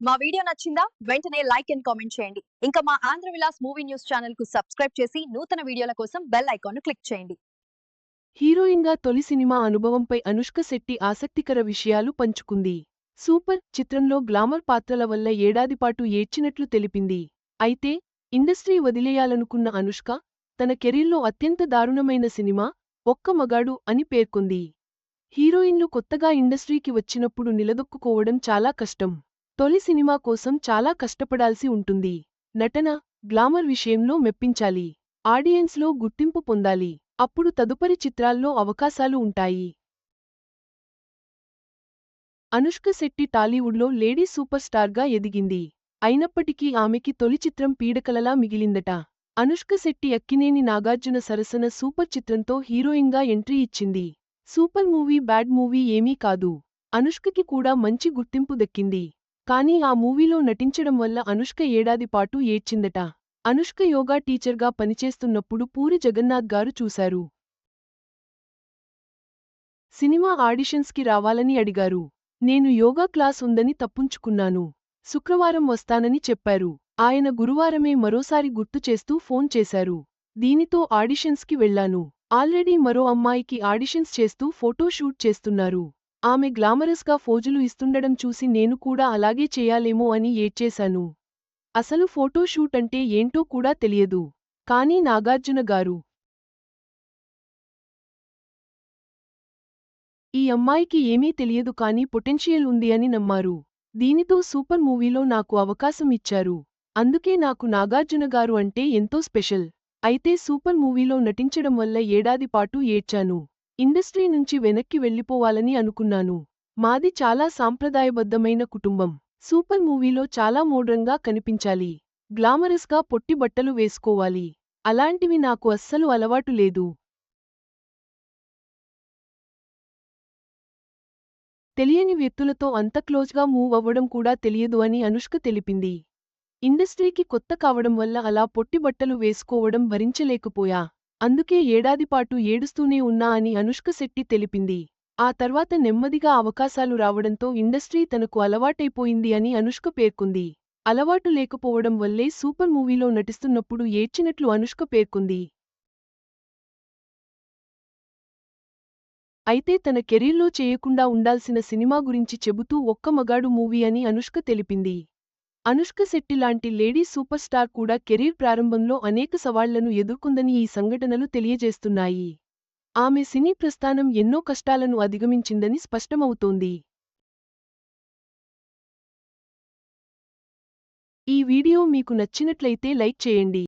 మా వీడియో నచ్చిందా? వెంటనే లైక్ అండ్ కామెంట్ చేయండి. ఇంకా మా ఆంధ్ర విలాస్ మూవీ న్యూస్ ఛానల్కు సబ్స్క్రైబ్ చేసి నూతన వీడియోల కోసం బెల్ ఐకాన్ను క్లిక్ చేయండి. హీరోయిన్గా తొలి సినిమా అనుభవంపై అనుష్క శెట్టి ఆసక్తికర విషయాలు పంచుకుంది. సూపర్ చిత్రంలో గ్లామర్ పాత్రల వల్ల ఏడాదిపాటు ఏడ్చినట్లు తెలిపింది. అయితే ఇండస్ట్రీ వదిలేయాలనుకున్న అనుష్క తన కెరీర్లో అత్యంత దారుణమైన సినిమా ఒక్క మగాడు అని పేర్కొంది. హీరోయిన్లు కొత్తగా ఇండస్ట్రీకి వచ్చినప్పుడు నిలదొక్కుకోవడం చాలా కష్టం. తొలి సినిమా కోసం చాలా కష్టపడాల్సి ఉంటుంది. నటన గ్లామర్ విషయంలో మెప్పించాలి. ఆడియన్స్లో గుర్తింపు పొందాలి. అప్పుడు తదుపరి చిత్రాల్లో అవకాశాలు ఉంటాయి. అనుష్క శెట్టి టాలీవుడ్లో లేడీ సూపర్ స్టార్గా ఎదిగింది. అయినప్పటికీ ఆమెకి తొలి చిత్రం పీడకలలా మిగిలిందట. అనుష్క శెట్టి అక్కినేని నాగార్జున సరసన సూపర్ చిత్రంతో హీరోయిన్గా ఎంట్రీ ఇచ్చింది. సూపర్ మూవీ బ్యాడ్ మూవీ ఏమీ కాదు. అనుష్కకి కూడా మంచి గుర్తింపు దక్కింది. కానీ ఆ మూవీలో నటించడం వల్ల అనుష్క ఏడాది పాటు ఏడ్చిందట. అనుష్క యోగా టీచర్గా పనిచేస్తున్నప్పుడు పూరి జగన్నాథ్ గారు చూశారు. సినిమా ఆడిషన్స్కి రావాలని అడిగారు. నేను యోగా క్లాస్ ఉందని తప్పుంచుకున్నాను. శుక్రవారం వస్తానని చెప్పారు. ఆయన గురువారమే మరోసారి గుర్తు చేస్తూ ఫోన్ చేశారు. దీనితో ఆడిషన్స్కి వెళ్ళాను ఆల్రెడీ మరో అమ్మాయికి ఆడిషన్స్ చేస్తూ ఫోటోషూట్ చేస్తున్నారు. ఆమె గ్లామరస్గా ఫోజులు ఇస్తుండడం చూసి నేను కూడా అలాగే చేయాలేమో అని ఏడ్చేశాను. అసలు ఫోటోషూట్ అంటే ఏంటో కూడా తెలియదు. కానీ నాగార్జున గారు ఈ అమ్మాయికి ఏమీ తెలియదు కానీ పొటెన్షియల్ ఉంది అని నమ్మారు. దీనితో సూపర్ మూవీలో నాకు అవకాశం ఇచ్చారు. అందుకే నాకు నాగార్జున గారు అంటే ఎంతో స్పెషల్. అయితే సూపర్ మూవీలో నటించడం వల్ల ఏడాది పాటు ఏడ్చాను. ఇండస్ట్రీ నుంచి వెనక్కి వెళ్ళిపోవాలని అనుకున్నాను. మాది చాలా సాంప్రదాయబద్ధమైన కుటుంబం. సూపర్ మూవీలో చాలా మోడ్రంగా కనిపించాలి. గ్లామరస్గా పొట్టి బట్టలు వేసుకోవాలి. అలాంటివి నాకు అస్సలు అలవాటు లేదు. తెలియని వ్యక్తులతో అంత క్లోజ్గా మూవ్ అవ్వడం కూడా తెలియదు అని అనుష్క తెలిపింది. ఇండస్ట్రీకి కొత్త కావడం వల్ల అలా పొట్టి బట్టలు వేసుకోవడం భరించలేకపోయా. అందుకే ఏడాదిపాటు ఏడుస్తూనే ఉన్నా అని అనుష్క శెట్టి తెలిపింది. ఆ తర్వాత నెమ్మదిగా అవకాశాలు రావడంతో ఇండస్ట్రీ తనకు అలవాటైపోయింది అని అనుష్క పేర్కొంది. అలవాటు లేకపోవడం వల్లే సూపర్ మూవీలో నటిస్తున్నప్పుడు ఏడ్చినట్లు అనుష్క పేర్కొంది. అయితే తన కెరీర్లో చేయకుండా ఉండాల్సిన సినిమా గురించి చెబుతూ ఒక్క మగాడు మూవీ అని అనుష్క తెలిపింది. అనుష్క శెట్టి లాంటి లేడీ సూపర్ స్టార్ కూడా కెరీర్ ప్రారంభంలో అనేక సవాళ్ళను ఎదుర్కొందని ఈ సంఘటనలు తెలియజేస్తున్నాయి. ఆమె సినీ ప్రస్థానం ఎన్నో కష్టాలను అధిగమించిందని స్పష్టమవుతోంది. ఈ వీడియో మీకు నచ్చినట్లయితే లైక్ చేయండి.